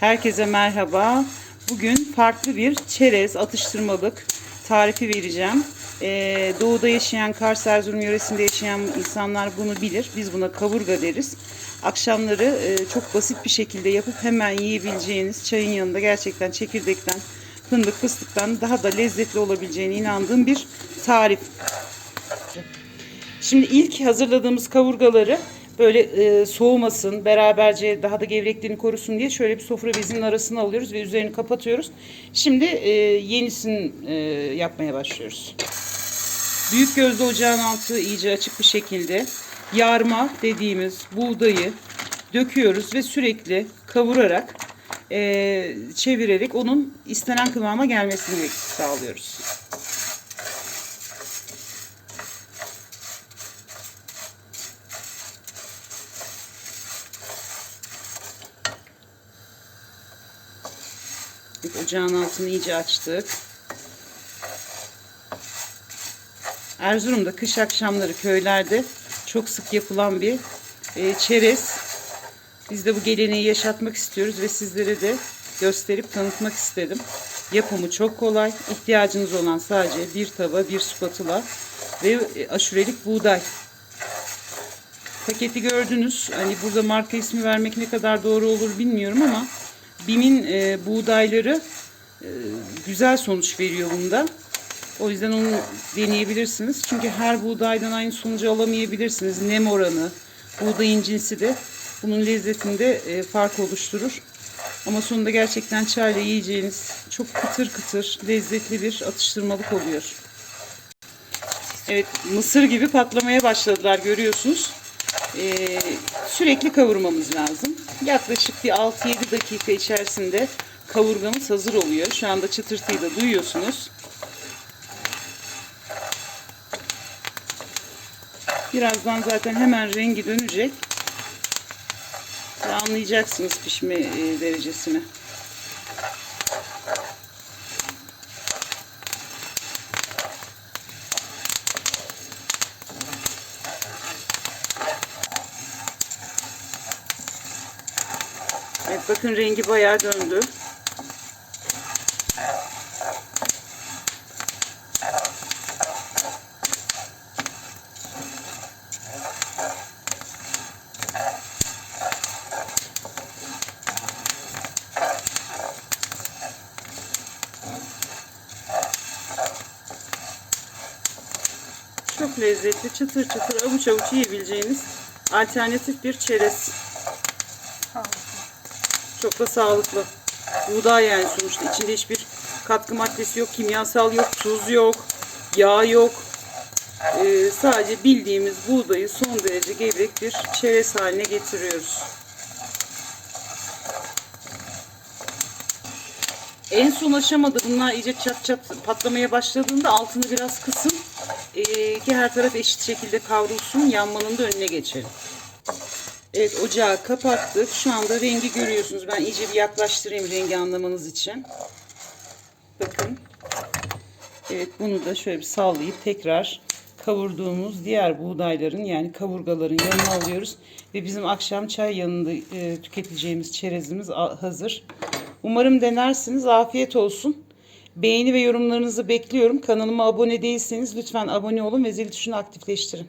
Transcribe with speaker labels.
Speaker 1: Herkese merhaba. Bugün farklı bir çerez atıştırmalık tarifi vereceğim. Ee, doğuda yaşayan, Kars Erzurum yöresinde yaşayan insanlar bunu bilir. Biz buna kavurga deriz. Akşamları e, çok basit bir şekilde yapıp hemen yiyebileceğiniz çayın yanında gerçekten çekirdekten, fındık, fıstıktan daha da lezzetli olabileceğine inandığım bir tarif. Şimdi ilk hazırladığımız kavurgaları böyle e, soğumasın, beraberce daha da gevrekliğini korusun diye şöyle bir sofra bezinin arasına alıyoruz ve üzerini kapatıyoruz. Şimdi e, yenisini e, yapmaya başlıyoruz. Büyük gözlü ocağın altı iyice açık bir şekilde yarma dediğimiz buğdayı döküyoruz ve sürekli kavurarak e, çevirerek onun istenen kıvama gelmesini sağlıyoruz. Ocağın altını iyice açtık. Erzurum'da kış akşamları köylerde çok sık yapılan bir e, çerez. Biz de bu geleneği yaşatmak istiyoruz ve sizlere de gösterip tanıtmak istedim. Yapımı çok kolay. İhtiyacınız olan sadece bir tava, bir spatula ve e, aşurelik buğday. Paketi gördünüz. Hani burada marka ismi vermek ne kadar doğru olur bilmiyorum ama BİM'in e, buğdayları e, güzel sonuç veriyor bunda. O yüzden onu deneyebilirsiniz. Çünkü her buğdaydan aynı sonucu alamayabilirsiniz. Nem oranı, buğdayın cinsi de bunun lezzetinde e, fark oluşturur. Ama sonunda gerçekten çayla yiyeceğiniz çok kıtır kıtır lezzetli bir atıştırmalık oluyor. Evet mısır gibi patlamaya başladılar görüyorsunuz. Ee, sürekli kavurmamız lazım. Yaklaşık bir 6-7 dakika içerisinde kavurgamız hazır oluyor. Şu anda çıtırtıyı da duyuyorsunuz. Birazdan zaten hemen rengi dönecek. Ve anlayacaksınız pişme e, derecesini. Evet bakın rengi bayağı döndü. Çok lezzetli, çıtır çıtır, avuç avuç yiyebileceğiniz alternatif bir çerez. Çok da sağlıklı. Buğday yani sonuçta içinde hiçbir katkı maddesi yok, kimyasal yok, tuz yok, yağ yok. Ee, sadece bildiğimiz buğdayı son derece gevrek bir çerez haline getiriyoruz. En son aşamada bunlar iyice çat çat patlamaya başladığında altını biraz kısın ee, ki her taraf eşit şekilde kavrulsun yanmanın da önüne geçelim. Evet ocağı kapattık. Şu anda rengi görüyorsunuz. Ben iyice bir yaklaştırayım rengi anlamanız için. Bakın. Evet bunu da şöyle bir sallayıp tekrar kavurduğumuz diğer buğdayların yani kavurgaların yanına alıyoruz. Ve bizim akşam çay yanında e, tüketeceğimiz çerezimiz hazır. Umarım denersiniz. Afiyet olsun. Beğeni ve yorumlarınızı bekliyorum. Kanalıma abone değilseniz lütfen abone olun ve zil tuşunu aktifleştirin.